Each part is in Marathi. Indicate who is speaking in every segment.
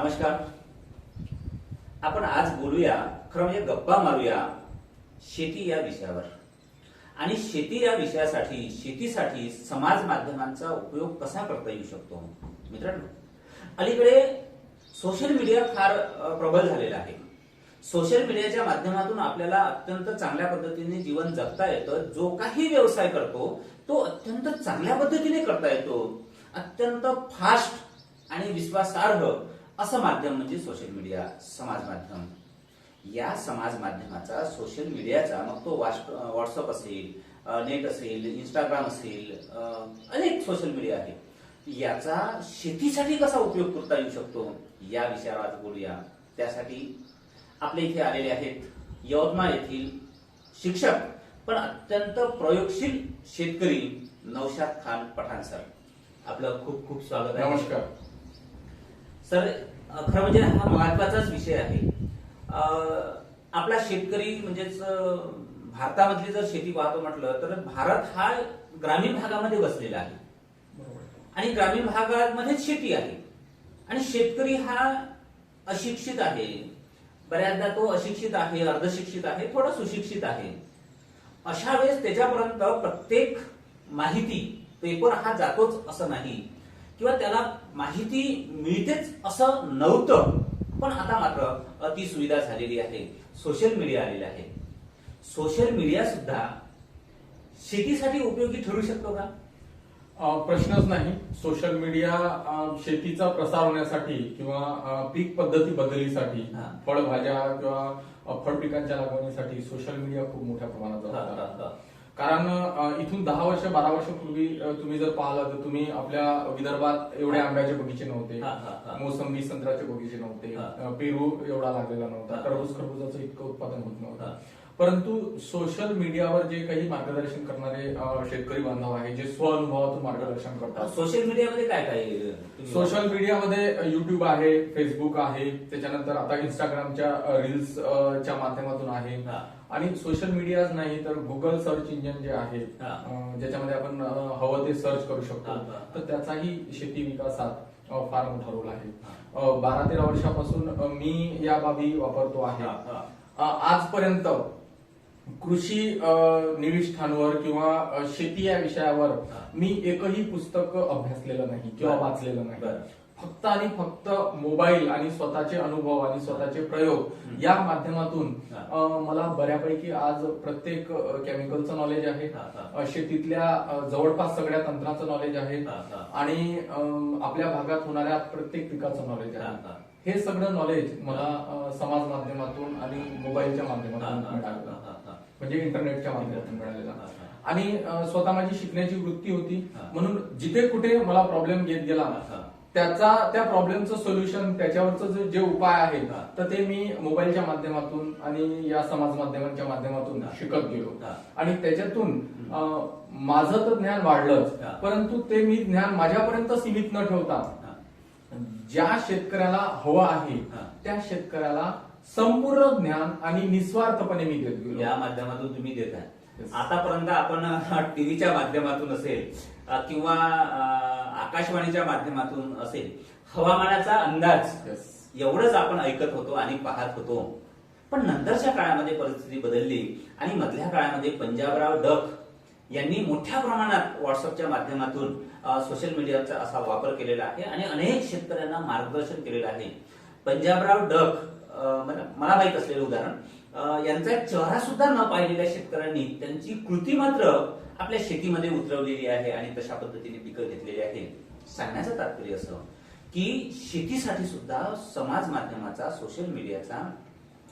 Speaker 1: नमस्कार. आपण आज बोलूया खरं म्हणजे गप्पा मारूया शेती या विषयावर. आणि शेती या विषयासाठी शेतीसाठी समाज माध्यमांचा उपयोग कसा करता येऊ शकतो? मित्रांनो अलीकडे सोशल मीडिया फार प्रबल झालेला आहे. सोशल मीडियाच्या माध्यमातून आपल्याला अत्यंत चांगल्या पद्धतीने जीवन जगता येतं. जो काही व्यवसाय करतो तो अत्यंत चांगल्या पद्धतीने करता येतो. अत्यंत फास्ट आणि विश्वासार्ह असं माध्यम म्हणजे सोशल मीडिया समाज माध्यम. या समाज माध्यमाचा सोशल मीडियाचा मग तो व्हॉट्सअप असेल नेट असेल इंस्टाग्राम असेल अनेक सोशल मीडिया आहे याचा शेतीसाठी कसा उपयोग करता येऊ शकतो या विषयावर आज बोलूया. त्यासाठी आपल्या इथे आलेले आहेत यवतमाळ येथील शिक्षक पण अत्यंत प्रयोगशील शेतकरी नौशाद खान पठाण सर. आपलं खूप खूप स्वागत आहे.
Speaker 2: नमस्कार.
Speaker 1: सर खरं म्हणजे हा महत्वाचाच विषय आहे. आपला शेतकरी म्हणजेच भारतामधली जर शेती पाहतो म्हटलं तर भारत हा ग्रामीण भागामध्ये बसलेला आहे. आणि ग्रामीण भागामध्येच शेती आहे. आणि शेतकरी हा अशिक्षित आहे. बऱ्याचदा तो अशिक्षित आहे अर्धशिक्षित आहे थोडा सुशिक्षित आहे. अशा वेळेस त्याच्यापर्यंत प्रत्येक माहिती पेपर हा जातोच असं नाही. किंवा त्याला माहिती मिळतेच असं नव्हतं. पण आता मात्र ती सुविधा झालेली आहे. सोशल मीडिया आलेला आहे. सोशल मीडिया सुद्धा शेतीसाठी उपयोगी ठरू शकतो का?
Speaker 2: प्रश्नच नाही. सोशल मीडिया शेतीचा प्रसार होण्यासाठी किंवा पीक पद्धती बदलीसाठी
Speaker 1: हा.
Speaker 2: फळभाज्या किंवा फळ पिकांच्या लागवडीसाठी सोशल मीडिया खूप मोठ्या प्रमाणात कारण इथून दहा वर्ष बारा वर्षापूर्वी तुम्ही जर पाहिलं तर तुम्ही आपल्या विदर्भात एवढे. आंब्याचे बगीचे नव्हते. मोसंबी संत्र्याचे बगीचे नव्हते पेरू एवढा लागलेला नव्हता. टरबूज खरबुजाचं इतकं उत्पादन होत. नव्हतं परंतु सोशल मीडियावर जे काही मार्गदर्शन करणारे शेतकरी बांधव आहे जे स्वअनुभवातून मार्गदर्शन करतात
Speaker 1: सोशल मीडियामध्ये काय काय
Speaker 2: सोशल मीडियामध्ये युट्यूब आहे फेसबुक आहे त्याच्यानंतर आता इंस्टाग्रामच्या रील्स च्या माध्यमातून आहे. आणि सोशल मीडियाच नाही तर गुगल सर्च इंजिन जे आहे ज्याच्यामध्ये आपण हवं ते सर्च करू शकतो. तर त्याचाही शेती विकासात फार मोठा रोल आहे बारा तेरा वर्षापासून मी या बाबी वापरतो आहे आजपर्यंत कृषी निविष्ठांवर किंवा शेती या विषयावर. मी एकही पुस्तक अभ्यासलेलं नाही किंवा. वाचलेलं नाही. फक्त आणि फक्त मोबाईल आणि स्वतःचे अनुभव आणि स्वतःचे प्रयोग. या माध्यमातून मला बऱ्यापैकी आज प्रत्येक केमिकलचं नॉलेज आहे शेतीतल्या जवळपास सगळ्या तंत्राचं नॉलेज आहे. आणि आपल्या भागात होणाऱ्या प्रत्येक पिकाचं नॉलेज आहे
Speaker 1: हा.
Speaker 2: सगळं नॉलेज मला समाज माध्यमातून आणि मोबाईलच्या माध्यमातून मिळालं. म्हणजे इंटरनेटच्या माध्यमातून मिळालेला. आणि स्वतः माझी शिकण्याची वृत्ती होती. म्हणून जिथे कुठे मला प्रॉब्लेम येत गेला. त्याचा त्या प्रॉब्लेमचं सोल्युशन त्याच्यावरचं जे- जे उपाय आहेत
Speaker 1: हा.
Speaker 2: तर ते मी मोबाईलच्या माध्यमातून आणि या समाज माध्यमांच्या माध्यमातून. शिकत गेलो. आणि त्याच्यातून माझं तर ज्ञान वाढलंच. परंतु ते मी ज्ञान माझ्यापर्यंत सीमित न ठेवता. ज्या शेतकऱ्याला हवं आहे. त्या शेतकऱ्याला संपूर्ण ज्ञान आणि निस्वार्थपणे मी देत गेलो
Speaker 1: या माध्यमातून तुम्ही
Speaker 2: Yes.
Speaker 1: आतापर्यंत आपण टीव्हीच्या माध्यमातून असेल किंवा आकाशवाणीच्या माध्यमातून असेल हवामानाचा अंदाज. एवढंच आपण ऐकत होतो आणि पाहत होतो पण नंतरच्या काळामध्ये परिस्थिती बदलली आणि मधल्या काळामध्ये पंजाबराव डक यांनी मोठ्या प्रमाणात व्हॉट्सअपच्या माध्यमातून सोशल मीडियाचा असा वापर केलेला आहे आणि अनेक शेतकऱ्यांना मार्गदर्शन केलेलं आहे पंजाबराव डक मला माहीत असलेलं उदाहरण यांचा चेहरा सुद्धा न पाहिलेल्या शेतकऱ्यांनी त्यांची कृती मात्र आपल्या शेतीमध्ये उतरवलेली आहे आणि तशा पद्धतीने पिकं घेतलेली आहे सांगण्याचं तात्पर्य असं की शेतीसाठी सुद्धा समाज माध्यमाचा सोशल मीडियाचा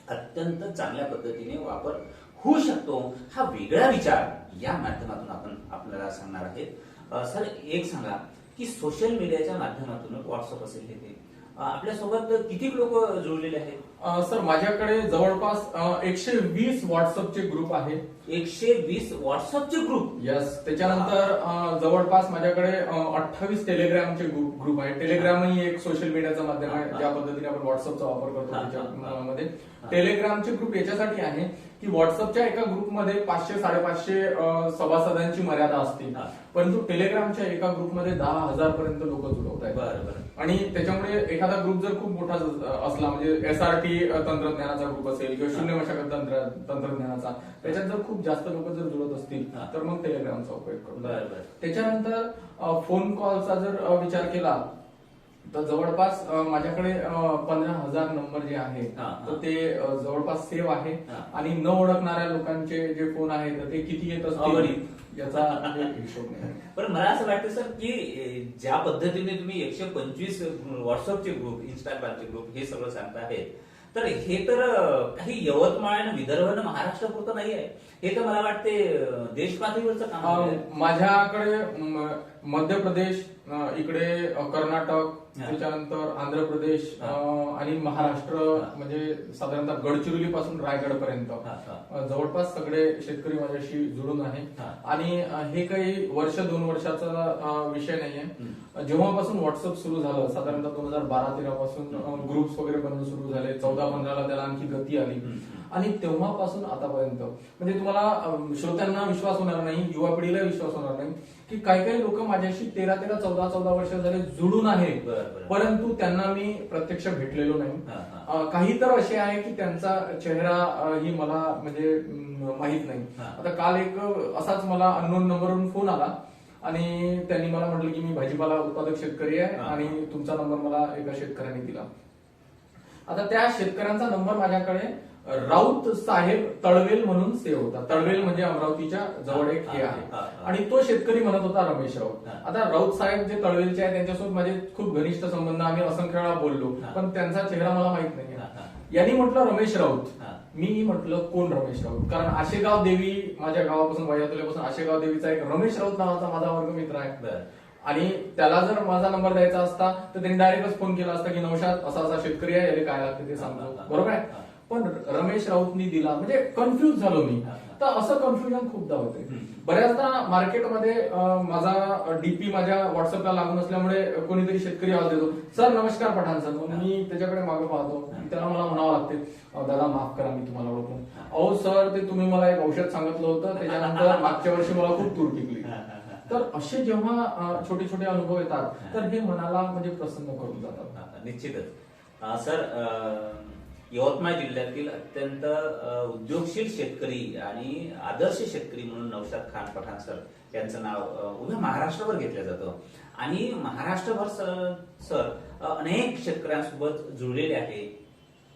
Speaker 1: अत्यंत चांगल्या पद्धतीने वापर होऊ शकतो. हा वेगळा विचार या माध्यमातून आपण आपल्याला सांगणार आहेत. सर एक सांगा की सोशल मीडियाच्या माध्यमातून व्हॉट्सअप असेल तिथे ते. आपल्यासोबत किती लोक जुळलेले आहेत?
Speaker 2: सर माझ्याकडे जवळपास एकशे वीस व्हॉट्सअपचे ग्रुप आहे.
Speaker 1: एकशे वीस व्हॉट्सअपचे ग्रुप?
Speaker 2: यस त्याच्यानंतर जवळपास माझ्याकडे अठ्ठावीस टेलिग्रामचे ग्रुप ग्रुप आहे. टेलिग्राम ही एक सोशल मीडियाचं माध्यम आहे. ज्या पद्धतीने आपण व्हॉट्सअपचा वापर करतो. त्याच्यामध्ये टेलिग्रामचे ग्रुप याच्यासाठी आहे की व्हॉट्सअपच्या एका ग्रुपमध्ये पाचशे साडेपाचशे सभासदांची मर्यादा असते. परंतु टेलिग्रामच्या एका ग्रुपमध्ये दहा हजार पर्यंत लोक जुळवत आहेत
Speaker 1: बरं बरं.
Speaker 2: आणि त्याच्यामुळे एखादा ग्रुप जर खूप मोठा असला म्हणजे एस आर टी तंत्रज्ञानाचा ग्रुप असेल किंवा शून्य मशागत तंत्र तंत्रज्ञानाचा त्याच्यात जर खूप जास्त लोक जर जुळत असतील. तर मग टेलिग्रामचा उपयोग
Speaker 1: बरं
Speaker 2: त्याच्यानंतर फोन कॉलचा जर विचार केला तर जवळपास माझ्याकडे पंधरा हजार नंबर जे आहे. तर ते जवळपास सेव्ह आहे. आणि न ओळखणाऱ्या लोकांचे जे फोन आहेत ते किती येत असतील. याचा हिशोब नाही.
Speaker 1: पण मला असं वाटतं सर की ज्या पद्धतीने तुम्ही एकशे पंचवीस व्हॉट्सअपचे ग्रुप इंस्टाग्रामचे ग्रुप हे सगळं सांगता आहेत तर हे तर काही यवतमाळ आणि विदर्भ आणि महाराष्ट्र पुरतं नाही आहे हे तर मला वाटते अ, देश पातळीवरचं काम
Speaker 2: माझ्याकडे मध्य प्रदेश इकडे कर्नाटक. त्याच्यानंतर आंध्र प्रदेश आणि महाराष्ट्र. म्हणजे साधारणतः गडचिरोली पासून रायगड पर्यंत जवळपास सगळे शेतकरी माझ्याशी जुळून आहे. आणि हे काही वर्ष दोन वर्षाचा विषय नाहीये. जेव्हापासून व्हॉट्सअप सुरू झालं साधारणतः दोन हजार बारा तेरा पासून ग्रुप्स वगैरे बनवून सुरू झाले चौदा पंधराला त्याला आणखी गती आली. आणि तेव्हापासून आतापर्यंत. म्हणजे तुम्हाला श्रोत्यांना विश्वास होणार नाही युवा पिढीला विश्वास होणार नाही की काही काही लोक माझ्याशी तेरा तेरा चौदा चौदा वर्ष झाले जुळून आहे. परंतु त्यांना मी प्रत्यक्ष भेटलेलो नाही. काही तर असे आहे की त्यांचा चेहरा ही मला म्हणजे माहीत नाही. आता काल एक असाच मला अननोन नंबरवरून फोन आला. आणि त्यांनी मला म्हटलं की मी भाजीपाला उत्पादक शेतकरी आहे. आणि तुमचा नंबर मला एका शेतकऱ्याने दिला. आता त्या शेतकऱ्यांचा नंबर माझ्याकडे राऊत साहेब तळवेल म्हणून सेव्ह होता तळवेल म्हणजे अमरावतीच्या जवळ एक हे आहे. आणि तो शेतकरी म्हणत होता रमेश राऊत. आता राऊत साहेब जे तळवेलचे आहे त्यांच्यासोबत माझे खूप घनिष्ठ संबंध आम्ही असंख्य वेळा बोललो. पण त्यांचा चेहरा मला माहीत नाही. यांनी म्हटलं रमेश राऊत. मी म्हटलं कोण रमेश राऊत कारण आशेगाव देवी माझ्या गावापासून वयातुल्यापासून आशेगाव देवीचा एक रमेश राऊत नावाचा माझा वर्गमित्र आहे
Speaker 1: बरं.
Speaker 2: आणि त्याला जर माझा नंबर द्यायचा असता तर त्यांनी डायरेक्टच फोन केला असता की नौशाद असा असा शेतकरी आहे याला काय लागते ते सांगतो बरोबर. आहे पण रमेश राऊतनी दिला. म्हणजे कन्फ्युज झालो मी. तर असं कन्फ्युजन खूपदा होते. बऱ्याचदा मार्केटमध्ये माझा डीपी माझ्या व्हॉट्सअपला लागून असल्यामुळे कोणीतरी शेतकरी आवाज देतो. सर नमस्कार पठाण सर. मग मी त्याच्याकडे मागे पाहतो. त्याला मला म्हणावं लागते "अं, दादा माफ करा मी तुम्हाला ओळखलो. अहो सर ते तुम्ही मला एक औषध सांगितलं होतं. त्याच्यानंतर मागच्या वर्षी मला खूप तूर टिकली. तर असे जेव्हा छोटे छोटे अनुभव येतात तर हे मनाला म्हणजे प्रसन्न करून जातात.
Speaker 1: निश्चितच. सर यवतमाळ जिल्ह्यातील अत्यंत उद्योगशील शेतकरी आणि आदर्श शेतकरी म्हणून नौशाद खान पठाण सर यांचं नाव उभ्या महाराष्ट्रावर घेतलं जातं. आणि महाराष्ट्रभर सर सर अनेक शेतकऱ्यांसोबत जुळलेले आहे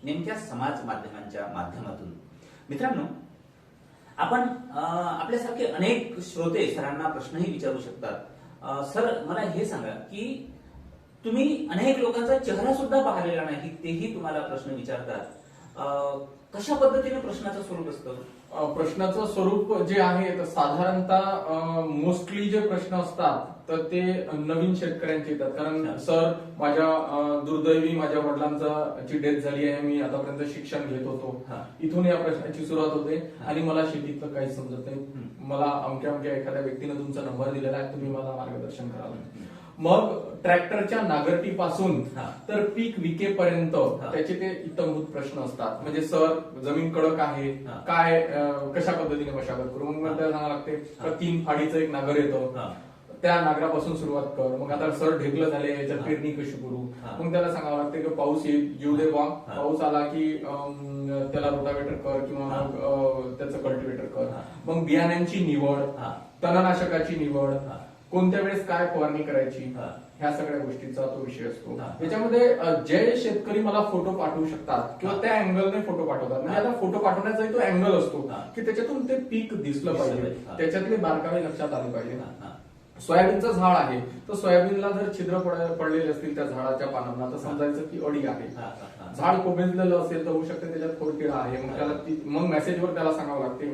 Speaker 1: नेमक्या समाज माध्यमांच्या माध्यमातून. मित्रांनो आपण आपल्यासारखे अनेक श्रोते सरांना प्रश्नही विचारू शकतात. सर मला हे सांगा की तुम्ही अनेक लोकांचा चेहरा सुद्धा पाहिलेला नाही तेही तुम्हाला प्रश्न विचारतात कशा पद्धतीने प्रश्नाचं स्वरूप असतं
Speaker 2: प्रश्नाचं स्वरूप जे आहे तर साधारणतः मोस्टली जे प्रश्न असतात तर ते नवीन शेतकऱ्यांचे येतात कारण. सर माझ्या दुर्दैवी माझ्या वडिलांचा ची डेथ झाली आहे मी आतापर्यंत शिक्षण घेत होतो
Speaker 1: हा.
Speaker 2: इथून या प्रश्नाची सुरुवात होते. आणि मला शेतीतलं काहीच समजत नाही. मला अमक्या अमक्या एखाद्या व्यक्तीने तुमचा नंबर दिलेला आहे तुम्ही मला मार्गदर्शन कराल मग ट्रॅक्टरच्या नागरटीपासून. तर पीक विकेपर्यंत. त्याचे ते इतंभूत प्रश्न असतात म्हणजे सर जमीन कडक आहे. काय कशा पद्धतीने मशागत करू मग मला त्याला सांगावं लागते तीन फाडीचं एक नागर येतं. त्या नागरापासून सुरुवात कर मग आता सर ढेकलं झाले याच्यात. पेरणी कशी करू. मग त्याला सांगावं लागते की पाऊस येईल येऊ दे बा
Speaker 1: हा.
Speaker 2: पाऊस आला की त्याला रोटावेटर कर किंवा. मग त्याचं कल्टिवेटर कर. मग बियाण्यांची निवड. तणनाशकाची निवड. कोणत्या वेळेस काय फवारणी करायची. ह्या सगळ्या गोष्टीचा तो विषय असतो. याच्यामध्ये अ, जे शेतकरी मला फोटो पाठवू शकतात किंवा. त्या अँगलने फोटो पाठवतात म्हणजे. आता फोटो पाठवण्याचा तो अँगल असतो. की त्याच्यातून ते पीक दिसलं पाहिजे. त्याच्यातले बारकावे लक्षात आले पाहिजे. सोयाबीनचं झाड आहे. तर सोयाबीनला जर छिद्र पड- पडलेले असतील त्या झाडाच्या पानांना तर समजायचं की अडी आहे.
Speaker 1: झाड
Speaker 2: कोमेजलेलं असेल तर होऊ शकते त्याच्यात खोडकिडा आहे. मग त्याला मग मेसेजवर त्याला सांगावं लागते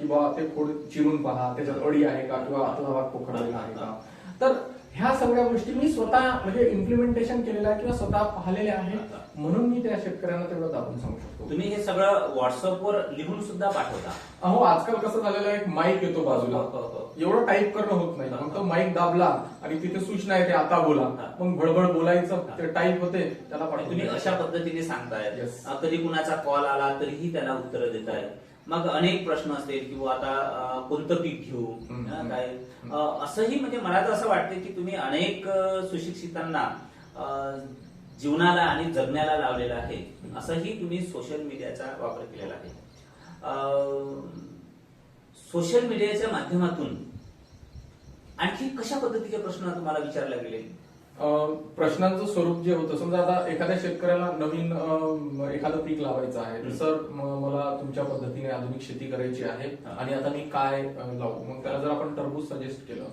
Speaker 2: की बा ते खोड चिरून पहा त्याच्यात अडी आहे का किंवा आतला भाग पोखरलेला आहे का? तर ह्या सगळ्या गोष्टी मी स्वतः म्हणजे इम्प्लिमेंटेशन केलेलं आहे किंवा स्वतः पाहिलेले आहे म्हणून मी त्या शेतकऱ्यांना तेवढं दाबून सांगू शकतो.
Speaker 1: तुम्ही हे सगळं व्हॉट्सअपवर लिहून सुद्धा पाठवता?
Speaker 2: अहो आजकाल कसं झालेलं एक माईक येतो बाजूला.
Speaker 1: हो, हो, हो.
Speaker 2: एवढं टाईप करणं होत नाही. मग तो माईक दाबला आणि तिथे सूचना येते आता बोला. मग भडभड बोलायचं ते टाईप होते त्याला
Speaker 1: तुम्ही. अशा पद्धतीने सांगताय कधी कुणाचा कॉल आला तरीही त्याला उत्तर देताय मग अनेक प्रश्न असतील किंवा आता कोणतं पीक घेऊ. काय? असंही म्हणजे मला तर असं वाटतं की तुम्ही अनेक सुशिक्षितांना जीवनाला आणि जगण्याला लावलेलं आहे. असंही तुम्ही सोशल मीडियाचा वापर केलेला आहे. सोशल मीडियाच्या माध्यमातून आणखी कशा पद्धतीचे प्रश्न तुम्हाला विचारले गेले?
Speaker 2: प्रश्नांचं स्वरूप जे होतं समजा आता एखाद्या शेतकऱ्याला नवीन एखादं पीक लावायचं आहे. सर मला तुमच्या पद्धतीने आधुनिक शेती करायची आहे. आणि आता मी काय लावू मग त्याला जर आपण टरबूज सजेस्ट केलं.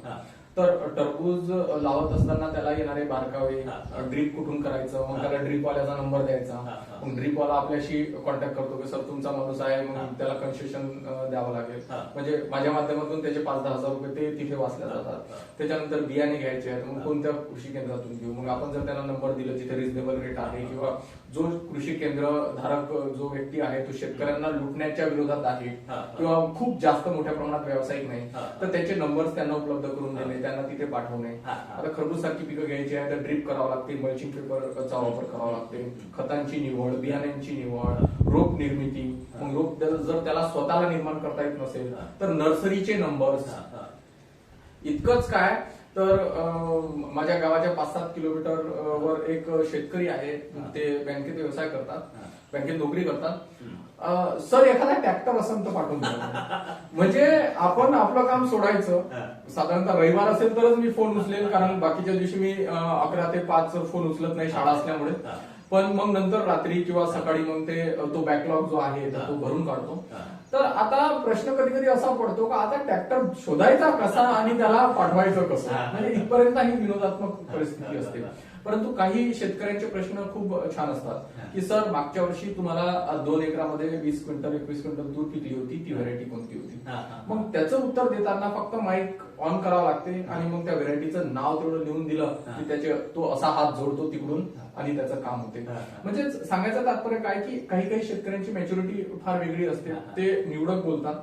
Speaker 2: तर टरबूज लावत असताना त्याला येणारे बारकावे. ड्रीप कुठून करायचं मग. त्याला ड्रीप वाल्याचा नंबर द्यायचा. मग ड्रीप वाला आपल्याशी कॉन्टॅक्ट करतो की सर तुमचा माणूस आहे. मग त्याला कन्सेशन द्यावं लागेल. म्हणजे माझ्या माध्यमातून त्याचे पाच दहा हजार रुपये ते तिथे वाचल्या
Speaker 1: हा,
Speaker 2: जातात. त्याच्यानंतर बियाणे घ्यायचे आहेत मग. कोणत्या कृषी केंद्रातून घेऊ मग आपण जर त्यांना नंबर दिला जिथे रिझनेबल रेट आहे किंवा जो कृषी केंद्र धारक जो व्यक्ती आहे तो शेतकऱ्यांना लुटण्याच्या विरोधात आहे. किंवा खूप जास्त मोठ्या प्रमाणात व्यावसायिक नाही. तर त्याचे नंबर्स त्यांना उपलब्ध करून. देणे त्यांना तिथे पाठवणे. आता खरबूज सारखी पिकं घ्यायची आहे तर ड्रीप करावं लागते मल्चिंग पेपरचा वापर करावा लागते खतांची निवड बियाण्यांची निवड रोप निर्मिती मग रोप जर जर त्याला स्वतःला निर्माण करता येत नसेल. तर नर्सरीचे नंबर्स
Speaker 1: हा.
Speaker 2: इतकंच काय तर माझ्या गावाच्या पाच सात किलोमीटर वर एक शेतकरी आहे. ते बँकेत व्यवसाय करतात. बँकेत नोकरी करतात सर एखादा ट्रॅक्टर असेल तर पाठवून द्या म्हणजे आपण आपलं काम सोडायचं. साधारणतः रविवार असेल तरच मी फोन उचलेल कारण बाकीच्या दिवशी मी अकरा ते पाच फोन उचलत नाही शाळा असल्यामुळे. पण मग नंतर रात्री किंवा सकाळी मग ते तो बॅकलॉग जो आहे तो. भरून काढतो. तर आता प्रश्न कधी कधी असा पडतो का आता ट्रॅक्टर शोधायचा कसा आणि त्याला पाठवायचं कसं. म्हणजे इथपर्यंत ही विनोदात्मक परिस्थिती. असते परंतु काही शेतकऱ्यांचे प्रश्न खूप छान असतात. की सर मागच्या वर्षी तुम्हाला दोन एकरामध्ये वीस क्विंटल एकवीस क्विंटल तूर पिकली होती ती व्हरायटी कोणती होती. मग त्याचं उत्तर देताना फक्त माईक ऑन करावं लागते आणि मग त्या व्हरायटीचं नाव तेवढं लिहून दिलं. की त्याचे तो असा हात जोडतो तिकडून. आणि त्याचं काम होते. म्हणजे सांगायचं तात्पर्य काय की काही काही शेतकऱ्यांची मॅच्युरिटी फार वेगळी असते. ते निवडक बोलतात.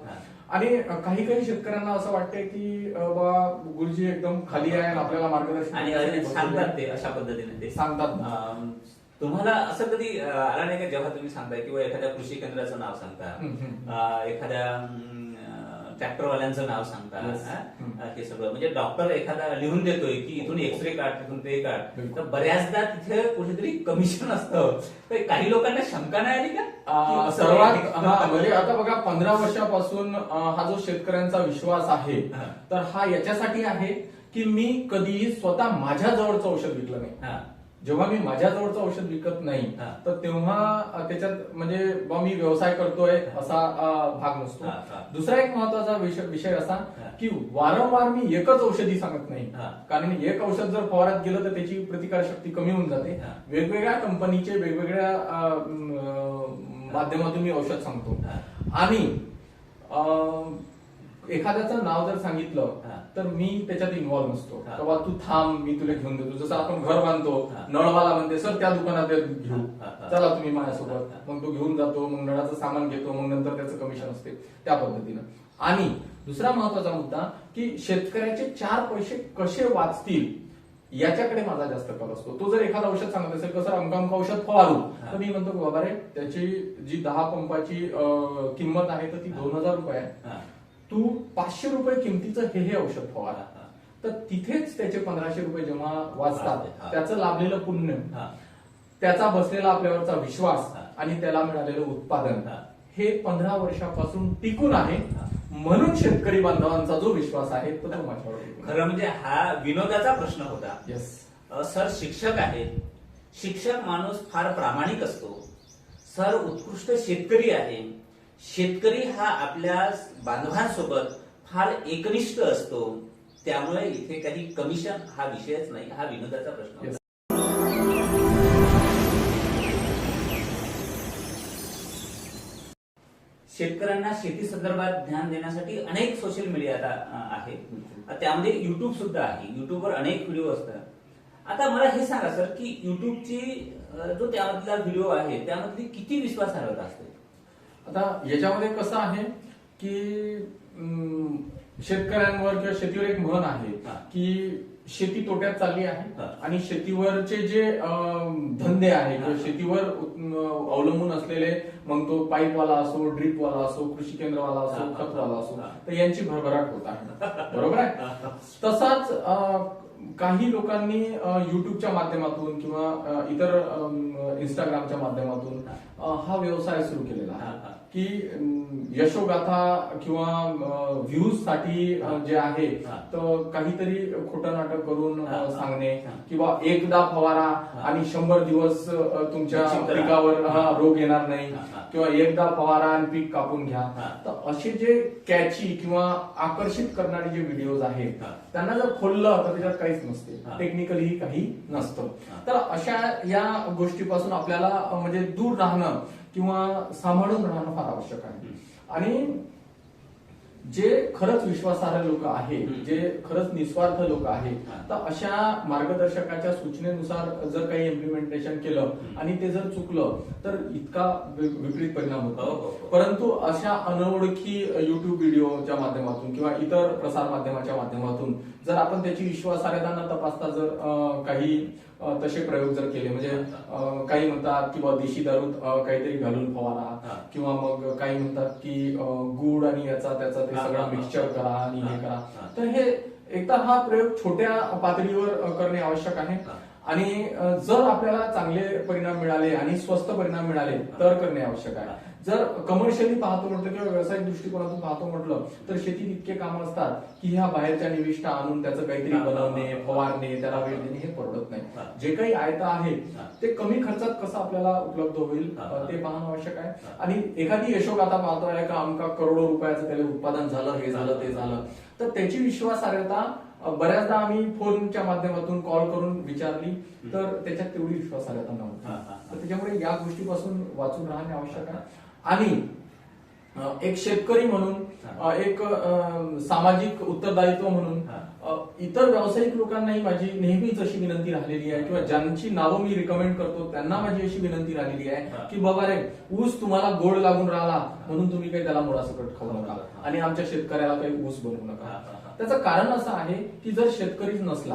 Speaker 2: आणि काही काही शेतकऱ्यांना असं वाटतंय की बा गुरुजी एकदम खाली आहे आणि आपल्याला मार्गदर्शन
Speaker 1: आणि सांगतात. ते अशा पद्धतीने ते.
Speaker 2: सांगतात.
Speaker 1: तुम्हाला असं कधी आला नाही का जेव्हा तुम्ही सांगताय किंवा एखाद्या कृषी केंद्राचं नाव सांगता? एखाद्या ट्रॅक्टरवाल्यांचं नाव सांगता
Speaker 2: Yes.
Speaker 1: हा? सगळं म्हणजे डॉक्टर एखादा लिहून देतोय की इथून एक्सरे काढ तिथून ते काढ. तर बऱ्याचदा तिथे कुठेतरी कमिशन असतं तर काही लोकांना शंका नाही आली का
Speaker 2: सर्वात हा म्हणजे आता बघा पंधरा वर्षापासून हा जो शेतकऱ्यांचा विश्वास आहे. तर हा याच्यासाठी आहे की मी कधीही स्वतः माझ्या जवळचं औषध विकलं नाही. जेव्हा मी माझ्या जवळचं औषध विकत नाही
Speaker 1: हा.
Speaker 2: तर तेव्हा त्याच्यात म्हणजे बा मी व्यवसाय करतोय असा अं, भाग नसतो
Speaker 1: हा.
Speaker 2: दुसरा एक महत्त्वाचा विषय विषय असा
Speaker 1: हा.
Speaker 2: की वारंवार मी एकच औषधी सांगत नाही
Speaker 1: हा.
Speaker 2: कारण एक औषध जर फवारात गेलं तर त्याची प्रतिकार शक्ती कमी होऊन जाते
Speaker 1: हा.
Speaker 2: वेगवेगळ्या कंपनीचे वेगवेगळ्या अं, अं, माध्यमातून मी औषध सांगतो
Speaker 1: हा.
Speaker 2: आणि अं, एखाद्याचं नाव जर सांगितलं. तर मी त्याच्यात इन्व्हॉल्व्ह नसतो. तेव्हा तू थांब मी तुला घेऊन देतो जसं आपण घर बांधतो. नळवाला म्हणते सर त्या दुकानात घेऊ. चला तुम्ही माझ्यासोबत. मग तो घेऊन जातो मग नळाचं सामान घेतो मग नंतर त्याचं कमिशन असते त्या पद्धतीनं आणि दुसरा महत्त्वाचा मुद्दा की शेतकऱ्याचे चार पैसे कसे वाचतील याच्याकडे माझा जास्त कल असतो तो जर एखादं औषध सांगत असेल कसं अमका अमका औषध फवारू. तर मी म्हणतो बाबा रे त्याची जी दहा पंपाची किंमत आहे तर ती दोन हजार रुपये आहे. तू पाचशे रुपये किमतीचं हे हे औषध फवार. तर तिथेच त्याचे पंधराशे रुपये जेव्हा वाचतात. त्याचं लाभलेलं पुण्य. त्याचा बसलेला आपल्यावरचा विश्वास. आणि त्याला मिळालेलं उत्पादन
Speaker 1: हा.
Speaker 2: पंधरा वर्षापासून टिकून आहे. म्हणून शेतकरी बांधवांचा जो विश्वास आहे तो तो माझ्यावर आहे.
Speaker 1: खरं म्हणजे हा विनोदाचा प्रश्न होता. अ, सर शिक्षक आहेत शिक्षक माणूस फार प्रामाणिक असतो सर उत्कृष्ट शेतकरी आहे शेतकरी हा आपल्या बांधवांसोबत फार एकनिष्ठ असतो. त्यामुळे इथे काही कमिशन हा विषयच नाही हा विनोदाचा प्रश्न.
Speaker 2: Yes.
Speaker 1: शेतकऱ्यांना शेती संदर्भात ध्यान देण्यासाठी अनेक सोशल मीडिया आता आहे. त्यामध्ये युट्यूब सुद्धा आहे. युट्यूबवर अनेक व्हिडिओ असतात. आता मला हे सांगा सर की युट्यूबची जो त्यामधला व्हिडिओ आहे त्यामधली किती विश्वासार्हता असते?
Speaker 2: आता याच्यामध्ये कसं आहे की शेतकऱ्यांवर किंवा शेतीवर एक म्हण आहे. की शेती तोट्यात चालली आहे. आणि शेतीवरचे जे धंदे आहे किंवा. शेतीवर अवलंबून असलेले मग तो पाईपवाला असो ड्रीपवाला असो कृषी केंद्रवाला असो खतवाला असो. तर यांची भरभराट होत आहे बरोबर आहे तसाच काही लोकांनी युट्यूबच्या माध्यमातून किंवा इतर इंस्टाग्रामच्या माध्यमातून हा व्यवसाय सुरू केलेला आहे. की यशोगाथा किंवा व्ह्यूजसाठी जे आहे. तर काहीतरी खोटं नाटक करून. सांगणे. किंवा एकदा फवारा. आणि शंभर दिवस तुमच्या. पिकावर. रोग येणार नाही. किंवा एकदा फवारा आणि पीक कापून घ्या. तर असे जे कॅची किंवा आकर्षित करणारे जे व्हिडिओज आहेत. त्यांना जर खोललं तर त्याच्यात काहीच नसते
Speaker 1: हा.
Speaker 2: टेक्निकली काही नसतं. तर अशा या गोष्टीपासून आपल्याला म्हणजे दूर राहणं किंवा सांभाळून राहणं फार आवश्यक आहे आणि जे खरंच विश्वासार्ह लोक आहे
Speaker 1: हम्म.
Speaker 2: जे खरंच निस्वार्थ लोक आहे
Speaker 1: हा.
Speaker 2: तर अशा मार्गदर्शकाच्या सूचनेनुसार जर काही इम्प्लिमेंटेशन केलं. आणि ते जर चुकलं तर इतका विपरीत परिणाम
Speaker 1: हो, हो,
Speaker 2: होतो
Speaker 1: हो.
Speaker 2: परंतु अशा अनोळखी युट्यूब व्हिडिओच्या माध्यमातून किंवा इतर प्रसार माध्यमाच्या माध्यमातून जर आपण त्याची विश्वासार्हता न तपासता जर काही तसे प्रयोग जर केले म्हणजे काही म्हणतात किंवा देशी दारूत काहीतरी घालून फवारा. किंवा मग काही म्हणतात की गुड आणि याचा त्याचा ते सगळं. मिक्सचर करा आणि हे करा. तर हे एकतर हा प्रयोग छोट्या पातळीवर करणे आवश्यक आहे. आणि जर आपल्याला चांगले परिणाम मिळाले आणि स्वस्त परिणाम मिळाले तर करणे आवश्यक आहे जर कमर्शियली पाहतो म्हटलं किंवा व्यावसायिक दृष्टिकोनातून पाहतो म्हटलं तर शेतीत इतके काम असतात की ह्या बाहेरच्या निविष्ठा आणून त्याचं काहीतरी बनवणे. फवारणे त्याला वेळ देणे हे परवडत नाही. जे काही आयतं आहे. ते कमी खर्चात कसं आपल्याला उपलब्ध होईल. ते पाहणं आवश्यक आहे. आणि एखादी यशोगाथा पाहतोय का आमका करोडो रुपयाचं त्याला उत्पादन झालं हे झालं ते झालं तर त्याची विश्वासार्हता बऱ्याचदा आम्ही फोनच्या माध्यमातून कॉल करून विचारली तर त्याच्यात तेवढी विश्वासार्हता नव्हती. तर त्याच्यामुळे या गोष्टीपासून वाचून राहणे आवश्यक आहे आणि एक शेतकरी म्हणून एक सामाजिक उत्तरदायित्व म्हणून इतर व्यावसायिक लोकांनाही माझी नेहमीच अशी विनंती राहिलेली आहे किंवा ज्यांची नावं मी रिकमेंड करतो त्यांना माझी अशी विनंती राहिलेली. आहे की बाबा रे ऊस तुम्हाला गोड लागून राहिला म्हणून तुम्ही काही त्याला मुळासकट खाऊ नका. आणि आमच्या शेतकऱ्याला काही ऊस बनवू नका. त्याचं कारण असं आहे की जर शेतकरीच नसला.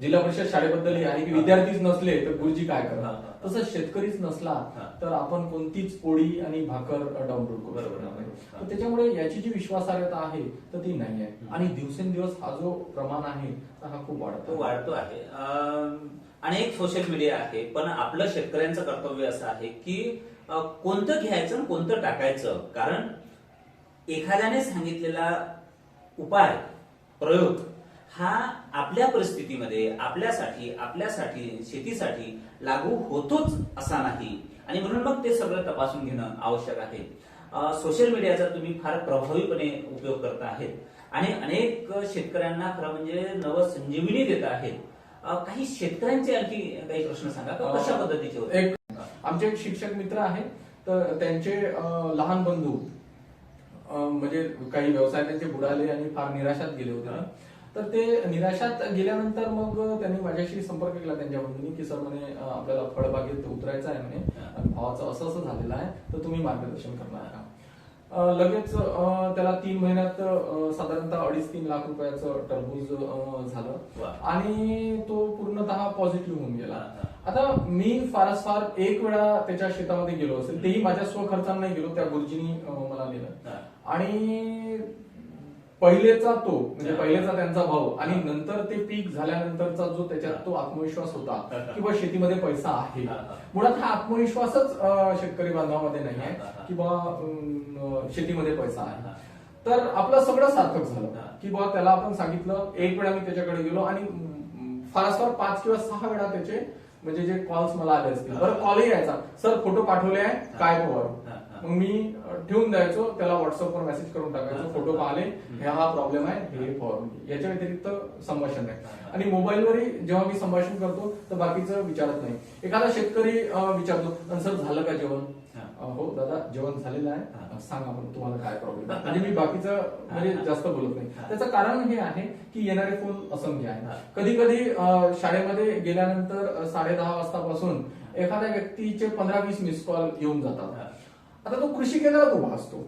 Speaker 2: जिल्हा परिषद शाळेबद्दल हे आहे की. विद्यार्थीच नसले तर गुरुजी काय करणार. तसं शेतकरीच नसला. तर आपण कोणतीच पोळी आणि भाकर डाउनलोड करू शकणार नाही त्याच्यामुळे याची जी विश्वासार्हता आहे तर ती नाही आहे. आणि दिवसेंदिवस हा जो प्रमाण आहे तर हा खूप वाढतो
Speaker 1: वाढतो आहे अं, अनेक सोशल मीडिया आहे पण आपलं शेतकऱ्यांचं कर्तव्य असं आहे की कोणतं घ्यायचं आणि कोणतं टाकायचं कारण एखाद्याने सांगितलेला उपाय प्रयोग हा आपल्या परिस्थितीमध्ये आपल्यासाठी आपल्यासाठी शेतीसाठी लागू होतोच असा नाही. आणि म्हणून मग ते सगळं तपासून घेणं आवश्यक आहे. सोशल मीडियाचा तुम्ही फार प्रभावीपणे उपयोग करता आहेत. आणि अनेक शेतकऱ्यांना खरं म्हणजे नवसंजीवनी देत आहेत. काही शेतकऱ्यांचे आणखी काही प्रश्न सांगा का? कशा पद्धतीचे होते?
Speaker 2: आमचे एक शिक्षक मित्र आहेत. तर त्यांचे लहान बंधू म्हणजे काही व्यवसाय त्यांचे बुडाले आणि फार निराशात गेले होते
Speaker 1: हा.
Speaker 2: तर ते निराशात गेल्यानंतर मग त्यांनी माझ्याशी संपर्क केला त्यांच्या बंधूंनी की सर म्हणे आपल्याला फळबागेत उतरायचं आहे म्हणे. भावाचं असं असं झालेलं आहे तर तुम्ही मार्गदर्शन करणार का लगेच त्याला तीन महिन्यात साधारणतः अडीच तीन लाख रुपयाचं टरबूज झालं. आणि तो पूर्णतः पॉझिटिव्ह होऊन गेला. आता मी फारच फार एक वेळा त्याच्या शेतामध्ये गेलो असेल तेही माझ्या स्वखर्चाने गेलो त्या गुरुजींनी मला नेलं. आणि पहिलेचा तो म्हणजे. पहिलेचा त्यांचा भाऊ आणि नंतर ते पीक झाल्यानंतरचा जो त्याच्यात तो आत्मविश्वास होता. की बा शेतीमध्ये पैसा आहे. मुळात हा आत्मविश्वासच शेतकरी बांधवामध्ये नाही आहे. की बा शेतीमध्ये पैसा आहे. तर आपलं सगळं सार्थक झालं. की बा त्याला आपण सांगितलं एक वेळा मी त्याच्याकडे गेलो आणि फारच फार पाच किंवा सहा वेळा त्याचे म्हणजे जे कॉल्स मला आले असतील बरं कॉलही यायचा सर फोटो पाठवले आहे काय
Speaker 1: हा.
Speaker 2: मग मी ठेवून द्यायचो त्याला व्हॉट्सअपवर मेसेज करून टाकायचो. फोटो पाहिले
Speaker 1: हम्म.
Speaker 2: हे हा प्रॉब्लेम आहे हे फॉर्म याच्या व्यतिरिक्त संभाषण नाही. आणि मोबाईलवरही जेव्हा मी संभाषण करतो तर बाकीचं विचारत नाही एखादा शेतकरी विचारतो "अन सर झालं का जेवण
Speaker 1: हा.
Speaker 2: दादा जेवण झालेलं आहे
Speaker 1: हा.
Speaker 2: सांगा पण तुम्हाला काय प्रॉब्लेम आहे म्हणजे मी बाकीचं म्हणजे. जास्त बोलत नाही. त्याचं कारण हे आहे की येणारे फोन असंख्य. आहे कधी कधी शाळेमध्ये गेल्यानंतर साडे दहा वाजतापासून एखाद्या व्यक्तीचे पंधरा वीस मिस कॉल येऊन जातात. आता तो कृषी केंद्रात उभा असतो.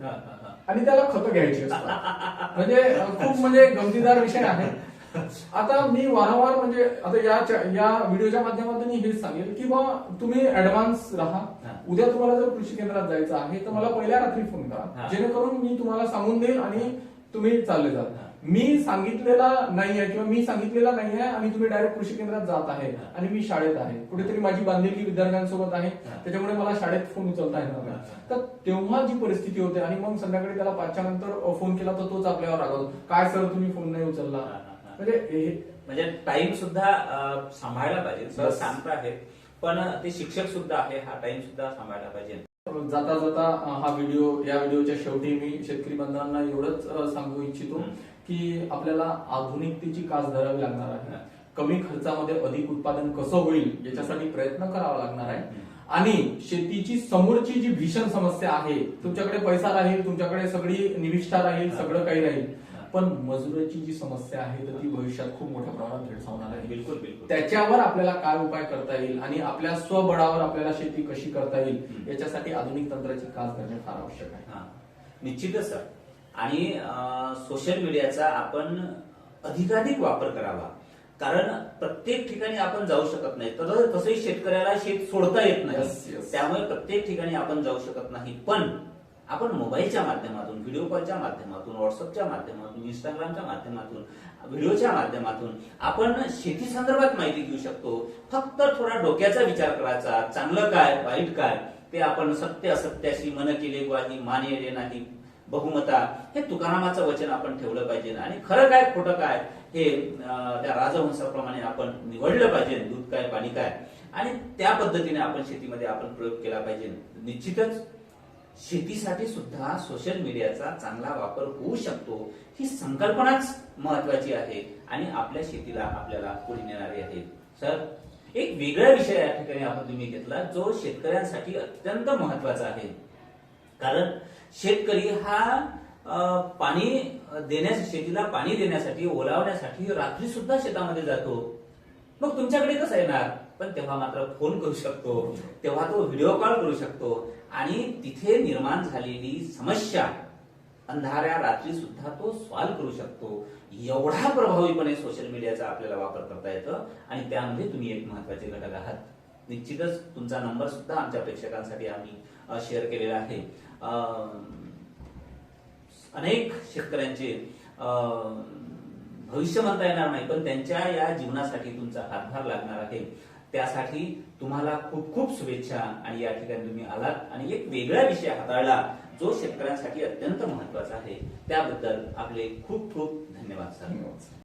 Speaker 2: आणि त्याला खतं घ्यायची असतात म्हणजे खूप म्हणजे गमतीदार विषय आहे आता मी वारंवार म्हणजे आता या या व्हिडिओच्या माध्यमातून हेच सांगेल की बा तुम्ही ऍडव्हान्स राहा. उद्या तुम्हाला जर कृषी केंद्रात जायचं आहे तर मला पहिल्या रात्री फोन करा. जेणेकरून मी तुम्हाला सांगून देईल आणि तुम्ही चालले. जाल मी सांगितलेला नाही आहे किंवा मी सांगितलेला नाही आहे आणि तुम्ही डायरेक्ट कृषी केंद्रात जात आहे. आणि मी शाळेत आहे कुठेतरी माझी बांधिलकी विद्यार्थ्यांसोबत आहे. त्याच्यामुळे मला शाळेत फोन उचलता येणार नाही. तर तेव्हा जी परिस्थिती होते आणि मग संध्याकाळी त्याला पाचच्या नंतर फोन केला तर तोच आपल्यावर रागवतो काय सर तुम्ही फोन नाही उचलला. म्हणजे
Speaker 1: म्हणजे टाइम सुद्धा सांभाळला पाहिजे सर. सांगत आहेत पण ते शिक्षक सुद्धा आहे हा टाइम सुद्धा सांभाळला पाहिजे
Speaker 2: जाता जाता हा व्हिडिओ या व्हिडिओच्या शेवटी मी शेतकरी बांधवांना एवढंच सांगू इच्छितो. की आपल्याला आधुनिकतेची कास धरावी लागणार आहे. कमी खर्चामध्ये अधिक उत्पादन कसं होईल याच्यासाठी प्रयत्न करावा लागणार आहे. आणि शेतीची समोरची जी भीषण समस्या आहे तुमच्याकडे पैसा राहील तुमच्याकडे सगळी निविष्ठा राहील. सगळं काही राहील. पण मजुराची जी समस्या आहे तर ती भविष्यात खूप मोठ्या प्रमाणात भेडसावणार आहे
Speaker 1: बिलकुल बिलकुल
Speaker 2: त्याच्यावर आपल्याला काय उपाय करता येईल आणि आपल्या स्वबळावर आपल्याला शेती कशी करता येईल. याच्यासाठी आधुनिक तंत्राची कास धरणे फार आवश्यक आहे
Speaker 1: निश्चितच सर आणि सोशल मीडियाचा आपण अधिकाधिक वापर करावा. कारण प्रत्येक ठिकाणी आपण जाऊ शकत नाही. तर तसंही शेतकऱ्याला शेत सोडता येत नाही. त्यामुळे प्रत्येक ठिकाणी आपण जाऊ शकत नाही. पण आपण मोबाईलच्या माध्यमातून व्हिडिओ कॉलच्या माध्यमातून व्हॉट्सअपच्या माध्यमातून इंस्टाग्रामच्या माध्यमातून व्हिडिओच्या माध्यमातून आपण शेती संदर्भात माहिती घेऊ शकतो. फक्त थोडा डोक्याचा विचार करायचा. चांगलं काय वाईट काय ते आपण सत्य असत्याशी मन केले ग्वाही मान नाही. बहुमता हे तुकारामाचं वचन आपण ठेवलं पाहिजे आणि खरं काय खोटं काय हे त्या राजवंशाप्रमाणे आपण निवडलं पाहिजे दूध काय पाणी काय. आणि त्या पद्धतीने आपण शेतीमध्ये आपण प्रयोग केला पाहिजे. निश्चितच शेतीसाठी सुद्धा सोशल मीडियाचा चांगला वापर होऊ शकतो. ही संकल्पनाच महत्वाची आहे आणि आपल्या शेतीला आपल्याला पुढे नेणारी आहे. सर एक वेगळा विषय या ठिकाणी आपण तुम्ही घेतला जो शेतकऱ्यांसाठी अत्यंत महत्त्वाचा आहे. कारण शेतकरी हा पाणी देण्यास शेतीला पाणी देण्यासाठी ओलावण्यासाठी रात्री सुद्धा शेतामध्ये जातो. मग तुमच्याकडे कसं येणार? पण तेव्हा मात्र फोन करू शकतो. तेव्हा तो व्हिडिओ कॉल करू शकतो. आणि तिथे निर्माण झालेली समस्या अंधाऱ्या रात्री सुद्धा तो सॉल्व करू शकतो. एवढा प्रभावीपणे सोशल मीडियाचा आपल्याला वापर करता येतं. आणि त्यामध्ये तुम्ही एक महत्त्वाचे घटक आहात. निश्चितच तुमचा नंबर सुद्धा आमच्या प्रेक्षकांसाठी आम्ही शेअर केलेला आहे. अनेक शेतकऱ्यांचे भविष्य म्हणता येणार नाही पण त्यांच्या या जीवनासाठी तुमचा हातभार लागणार आहे. त्यासाठी तुम्हाला खूप खूप शुभेच्छा आणि या ठिकाणी तुम्ही आलात आणि एक वेगळा विषय हाताळला जो शेतकऱ्यांसाठी अत्यंत महत्त्वाचा आहे. त्याबद्दल आपले खूप खूप धन्यवाद सर.
Speaker 2: धन्यवाद